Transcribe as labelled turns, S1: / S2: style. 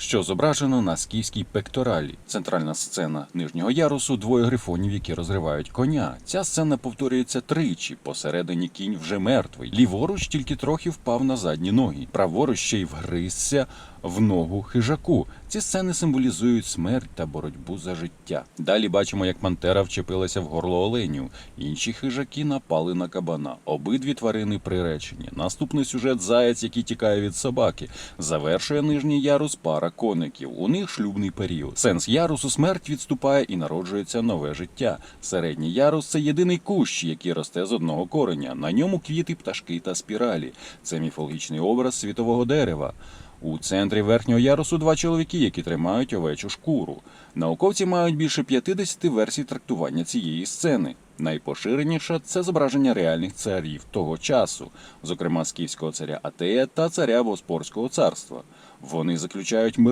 S1: що зображено на скіфській пекторалі. Центральна сцена нижнього ярусу двоє грифонів, які розривають коня. Ця сцена повторюється тричі. Посередині кінь вже мертвий. Ліворуч тільки трохи впав на задні ноги. Праворуч ще й вгризся в ногу хижаку. Ці сцени символізують смерть та боротьбу за життя. Далі бачимо, як пантера вчепилася в горло оленю. Інші хижаки напали на кабана. Обидві тварини приречені. Наступний сюжет заяць, який тікає від собаки. Завершує нижній ярус пара коників. У них шлюбний період. Сенс ярусу смерть відступає і народжується нове життя. Середній ярус це єдиний кущ, який росте з одного кореня. На ньому квіти, пташки та спіралі. Це міфологічний образ світового дерева. У центрі верхнього ярусу два чоловіки, які тримають овечу шкуру. Науковці мають більше 50 версій трактування цієї сцени. Найпоширеніше це зображення реальних царів того часу, зокрема скіфського царя Атея та царя Боспорського царства. Вони заключають мир